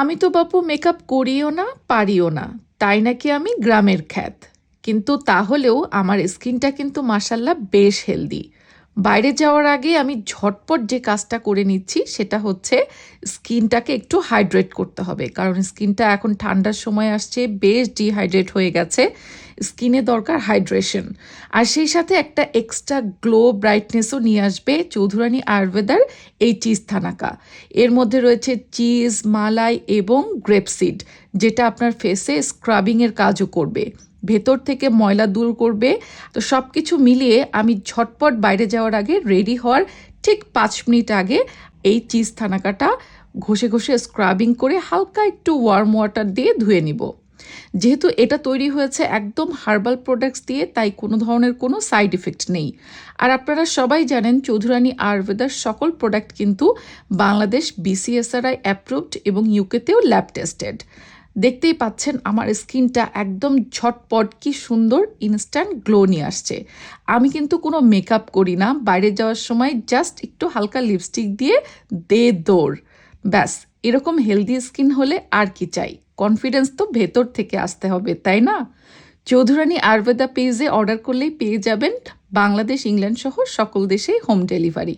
আমি তো বাপু মেকআপ করিও না, পারিও না। তাই নাকি আমি গ্রামের খ্যাত। কিন্তু তাহলেও আমার স্কিনটা কিন্তু মাসাল্লাহ বেশ হেলদি। বাইরে যাওয়ার আগে আমি ঝটপট যে কাজটা করে নিচ্ছি, সেটা হচ্ছে স্কিনটাকে একটু হাইড্রেট করতে হবে। কারণ স্কিনটা এখন ঠান্ডার সময় আসছে, বেশ ডিহাইড্রেট হয়ে গেছে। স্কিনে দরকার হাইড্রেশন। আর সেই সাথে একটা এক্সট্রা গ্লো ব্রাইটনেসও নিয়ে আসবে চৌধুরানী আয়ুর্বেদার এই চিজ থানাকা এর মধ্যে রয়েছে চিজ, মালাই এবং গ্রেপসিড যেটা আপনার ফেসে স্ক্রাবিংয়ের কাজও করবে। ভেতর থেকে ময়লা দূর করবে। তো সব কিছু মিলিয়ে আমি ঝটপট বাইরে যাওয়ার আগে রেডি হওয়ার ঠিক পাঁচ মিনিট আগে এই চিজ থানাকাটা ঘষে ঘষে স্ক্রাবিং করে হালকা একটু ওয়ার্ম ওয়াটার দিয়ে ধুয়ে নিব। যেহেতু এটা তৈরি হয়েছে একদম হার্বাল প্রোডাক্টস দিয়ে, তাই কোনো ধরনের কোনো সাইড ইফেক্ট নেই। আর আপনারা সবাই জানেন চৌধুরানী আয়ুর্বেদার সকল প্রোডাক্ট কিন্তু বাংলাদেশ বিসিএসআরআই অ্যাপ্রুভড এবং ইউকেতেও ল্যাব টেস্টেড দেখতেই পাচ্ছেন আমার স্কিনটা একদম ঝটপট কি সুন্দর ইনস্ট্যান্ট গ্লো নিয়ে আসছে। আমি কিন্তু কোনো মেকআপ করি না, বাইরে যাওয়ার সময় জাস্ট একটু হালকা লিপস্টিক দিয়ে দে দৌড়। ব্যাস এরকম হেলদি স্কিন হলে আর কি চাই? কনফিডেন্স তো ভেতর থেকে আসতে হবে, তাই না? চৌধুরানী আয়ুর্বেদা পেজে অর্ডার করলেই পেয়ে যাবেন বাংলাদেশ ইংল্যান্ড সহ সকল দেশেই হোম ডেলিভারি